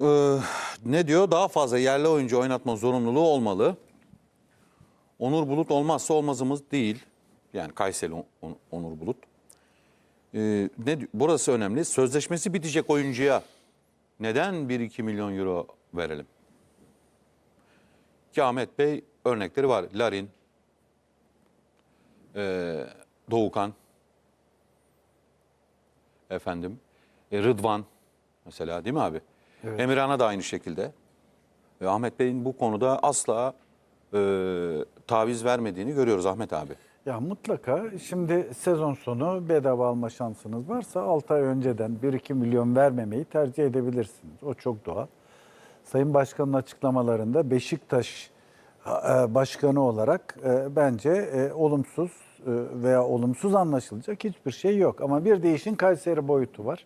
Ee, ne diyor? Daha fazla yerli oyuncu oynatma zorunluluğu olmalı. Onur Bulut olmazsa olmazımız değil. Yani Kayseri On- On- Onur Bulut. Ee, ne burası önemli. Sözleşmesi bitecek oyuncuya neden 1-2 milyon euro verelim? Ki Bey örnekleri var. Larin, ee, Doğukan, efendim, e, Rıdvan mesela değil mi abi? Emirhan'a da aynı şekilde. Ve Ahmet Bey'in bu konuda asla e, taviz vermediğini görüyoruz Ahmet abi. Ya mutlaka şimdi sezon sonu bedava alma şansınız varsa 6 ay önceden 1-2 milyon vermemeyi tercih edebilirsiniz. O çok doğal. Sayın Başkan'ın açıklamalarında Beşiktaş e, başkanı olarak e, bence e, olumsuz e, veya olumsuz anlaşılacak hiçbir şey yok. Ama bir de işin Kayseri boyutu var.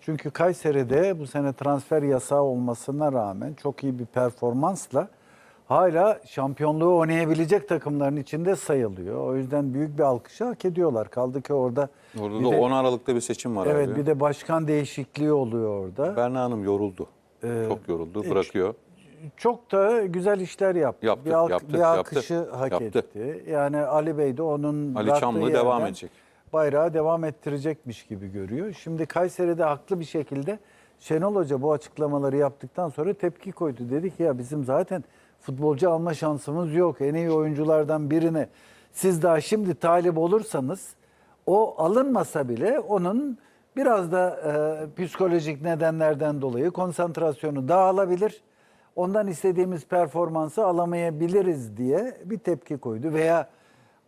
Çünkü Kayseri'de bu sene transfer yasağı olmasına rağmen çok iyi bir performansla hala şampiyonluğu oynayabilecek takımların içinde sayılıyor. O yüzden büyük bir alkışı hak ediyorlar. Kaldı ki orada Orada da de- 10 Aralık'ta bir seçim var Evet abi. bir de başkan değişikliği oluyor orada. Berna Hanım yoruldu. Ee, Çok yoruldu. Bırakıyor. Çok da güzel işler yaptı. Yaptı, bir, alk- yaptı, bir yaptı. alkışı hak Yaptı. etti. Yani Ali Bey de onun Ali Çamlı devam yerden edecek. Bayrağı devam ettirecekmiş gibi görüyor. Şimdi Kayseri'de haklı bir şekilde Şenol Hoca bu açıklamaları yaptıktan sonra tepki koydu. Dedi ki ya bizim zaten futbolcu alma şansımız yok. En iyi oyunculardan birine siz daha şimdi talip olursanız o alınmasa bile onun biraz da e, psikolojik nedenlerden dolayı konsantrasyonu dağılabilir. Ondan istediğimiz performansı alamayabiliriz diye bir tepki koydu. Veya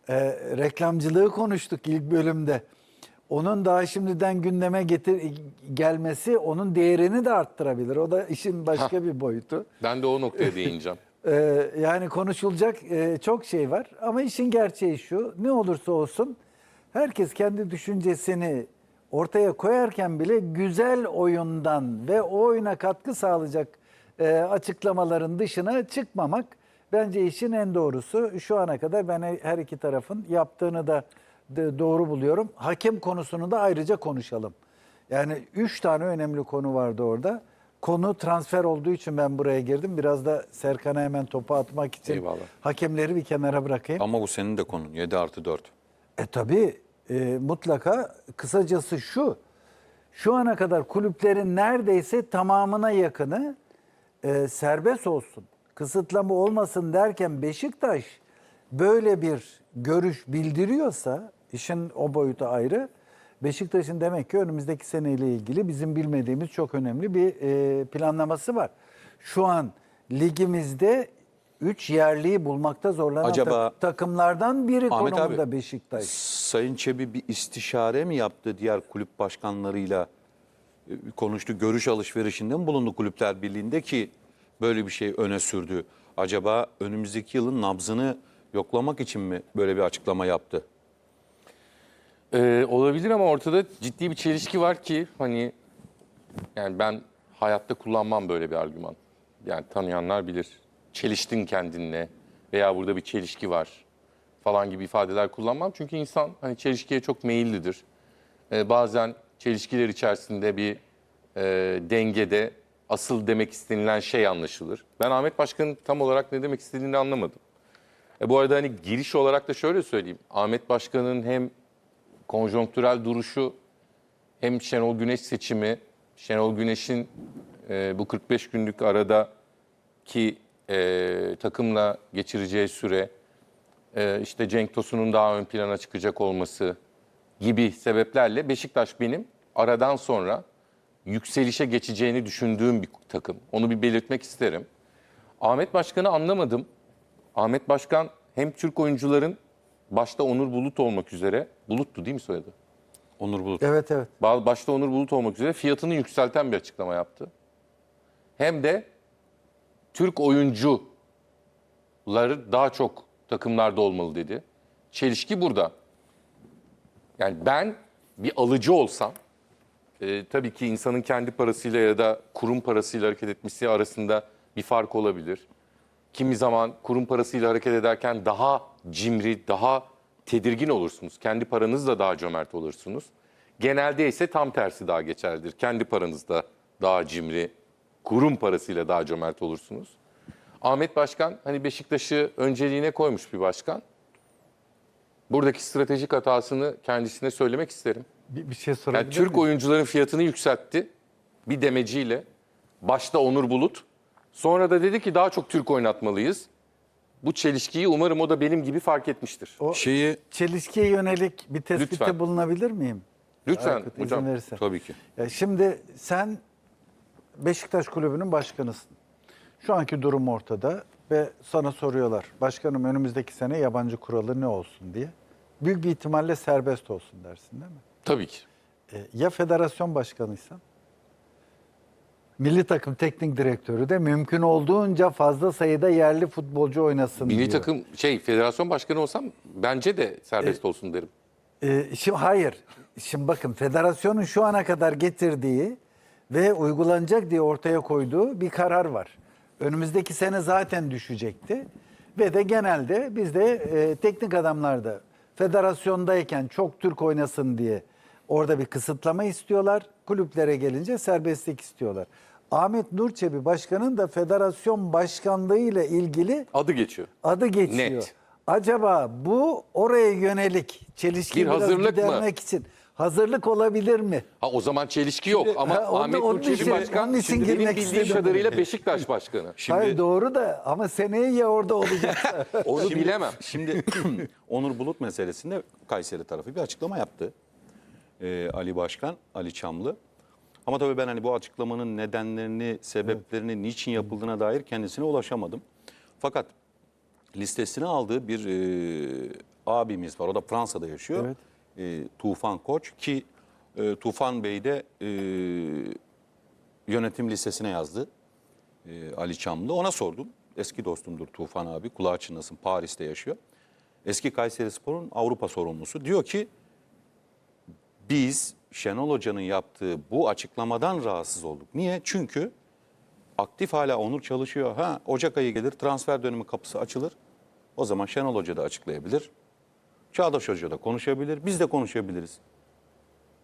e, reklamcılığı konuştuk ilk bölümde. Onun daha şimdiden gündeme getir gelmesi onun değerini de arttırabilir. O da işin başka bir boyutu. Ben de o noktaya değineceğim. Ee, yani konuşulacak e, çok şey var ama işin gerçeği şu ne olursa olsun herkes kendi düşüncesini ortaya koyarken bile güzel oyundan ve o oyuna katkı sağlayacak e, açıklamaların dışına çıkmamak bence işin en doğrusu. Şu ana kadar ben her iki tarafın yaptığını da doğru buluyorum. Hakem konusunu da ayrıca konuşalım. Yani üç tane önemli konu vardı orada. Konu transfer olduğu için ben buraya girdim. Biraz da Serkan'a hemen topu atmak için Eyvallah. hakemleri bir kenara bırakayım. Ama bu senin de konun. 7 artı 4. E tabii e, mutlaka kısacası şu. Şu ana kadar kulüplerin neredeyse tamamına yakını e, serbest olsun. Kısıtlama olmasın derken Beşiktaş böyle bir görüş bildiriyorsa işin o boyutu ayrı. Beşiktaş'ın demek ki önümüzdeki seneyle ilgili bizim bilmediğimiz çok önemli bir e, planlaması var. Şu an ligimizde 3 yerliyi bulmakta zorlanan Acaba- tak- takımlardan biri Ahmet konumunda abi, Beşiktaş. Sayın Çebi bir istişare mi yaptı diğer kulüp başkanlarıyla? E, Konuştu, görüş alışverişinde mi bulundu Kulüpler Birliği'nde ki böyle bir şey öne sürdü? Acaba önümüzdeki yılın nabzını yoklamak için mi böyle bir açıklama yaptı? Ee, olabilir ama ortada ciddi bir çelişki var ki hani yani ben hayatta kullanmam böyle bir argüman. Yani tanıyanlar bilir. Çeliştin kendinle veya burada bir çelişki var falan gibi ifadeler kullanmam. Çünkü insan hani çelişkiye çok meyillidir. Ee, bazen çelişkiler içerisinde bir e, dengede asıl demek istenilen şey anlaşılır. Ben Ahmet Başkan'ın tam olarak ne demek istediğini anlamadım. E, bu arada hani giriş olarak da şöyle söyleyeyim. Ahmet Başkan'ın hem konjonktürel duruşu hem Şenol Güneş seçimi, Şenol Güneş'in e, bu 45 günlük arada ki e, takımla geçireceği süre, e, işte Cenk Tosun'un daha ön plana çıkacak olması gibi sebeplerle Beşiktaş benim aradan sonra yükselişe geçeceğini düşündüğüm bir takım. Onu bir belirtmek isterim. Ahmet Başkan'ı anlamadım. Ahmet Başkan hem Türk oyuncuların başta Onur Bulut olmak üzere, Bulut'tu değil mi soyadı? Onur Bulut. Evet evet. Ba- Başta Onur Bulut olmak üzere fiyatını yükselten bir açıklama yaptı. Hem de Türk oyuncuları daha çok takımlarda olmalı dedi. Çelişki burada. Yani ben bir alıcı olsam, e, tabii ki insanın kendi parasıyla ya da kurum parasıyla hareket etmesi arasında bir fark olabilir. Kimi zaman kurum parasıyla hareket ederken daha cimri, daha tedirgin olursunuz. Kendi paranızla daha cömert olursunuz. Genelde ise tam tersi daha geçerlidir. Kendi paranızda daha cimri kurum parasıyla daha cömert olursunuz. Ahmet Başkan hani Beşiktaş'ı önceliğine koymuş bir başkan. Buradaki stratejik hatasını kendisine söylemek isterim. Bir, bir şey sorabilir Yani Türk miyim? oyuncuların fiyatını yükseltti bir demeciyle. Başta Onur Bulut. Sonra da dedi ki daha çok Türk oynatmalıyız. Bu çelişkiyi umarım o da benim gibi fark etmiştir. O Şeyi çelişkiye yönelik bir tespitte Lütfen. bulunabilir miyim? Lütfen Aykut, hocam. verirsen. tabii ki. Ya şimdi sen Beşiktaş Kulübü'nün başkanısın. Şu anki durum ortada ve sana soruyorlar. Başkanım önümüzdeki sene yabancı kuralı ne olsun diye. Büyük bir ihtimalle serbest olsun dersin değil mi? Tabii ki. E, ya federasyon başkanıysan? Milli takım teknik direktörü de mümkün olduğunca fazla sayıda yerli futbolcu oynasın Milli diyor. takım şey federasyon başkanı olsam bence de serbest olsun derim. Ee, şimdi hayır. Şimdi bakın federasyonun şu ana kadar getirdiği ve uygulanacak diye ortaya koyduğu bir karar var. Önümüzdeki sene zaten düşecekti. Ve de genelde bizde e, teknik adamlar da federasyondayken çok Türk oynasın diye orada bir kısıtlama istiyorlar. Kulüplere gelince serbestlik istiyorlar. Ahmet Nurçebi Başkan'ın da federasyon başkanlığı ile ilgili Adı geçiyor. adı geçiyor. Net. Acaba bu oraya yönelik çelişkiyi Bir biraz hazırlık mı? gidermek için hazırlık olabilir mi? Ha o zaman çelişki yok ama ha, onda- Ahmet onun Nurçevi için- Başkan onun için şimdi benim girmek bildiğim istedim. kadarıyla Beşiktaş Başkanı. Şimdi Hayır doğru da ama seneye ya orada olacak. Onu bilemem. Şimdi Onur Bulut meselesinde Kayseri tarafı bir açıklama yaptı. Ee, Ali Başkan, Ali Çamlı. Ama tabii ben hani bu açıklamanın nedenlerini, sebeplerini, niçin yapıldığına dair kendisine ulaşamadım. Fakat listesine aldığı bir e, abimiz var. O da Fransa'da yaşıyor. Evet. E, Tufan Koç ki e, Tufan Bey de e, yönetim listesine yazdı. e, Ali Çamlı. Ona sordum. Eski dostumdur Tufan abi. Kulağı çınlasın Paris'te yaşıyor. Eski Kayseri Spor'un Avrupa sorumlusu. Diyor ki biz Şenol Hoca'nın yaptığı bu açıklamadan rahatsız olduk. Niye? Çünkü aktif hala Onur çalışıyor. Ha Ocak ayı gelir transfer dönemi kapısı açılır. O zaman Şenol Hoca da açıklayabilir. Çağdaş Hoca da konuşabilir. Biz de konuşabiliriz.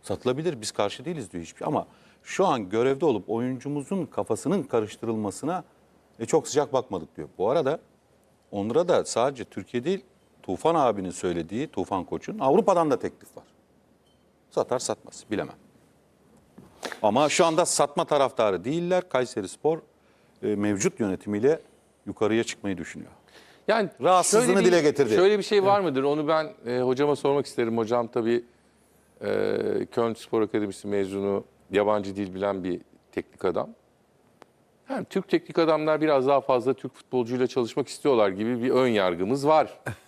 Satılabilir. Biz karşı değiliz diyor hiçbir. Ama şu an görevde olup oyuncumuzun kafasının karıştırılmasına e, çok sıcak bakmadık diyor. Bu arada Onur'a da sadece Türkiye değil Tufan abinin söylediği Tufan Koç'un Avrupa'dan da teklif var. Satar satmaz bilemem. Ama şu anda satma taraftarı değiller. Kayseri Spor e, mevcut yönetimiyle yukarıya çıkmayı düşünüyor. Yani Rahatsızlığını şöyle bir- dile getirdi. Şöyle bir şey var mıdır? Onu ben e, hocama sormak isterim. Hocam tabii e, Köln Spor Akademisi mezunu, yabancı dil bilen bir teknik adam. Yani Türk teknik adamlar biraz daha fazla Türk futbolcuyla çalışmak istiyorlar gibi bir ön yargımız var.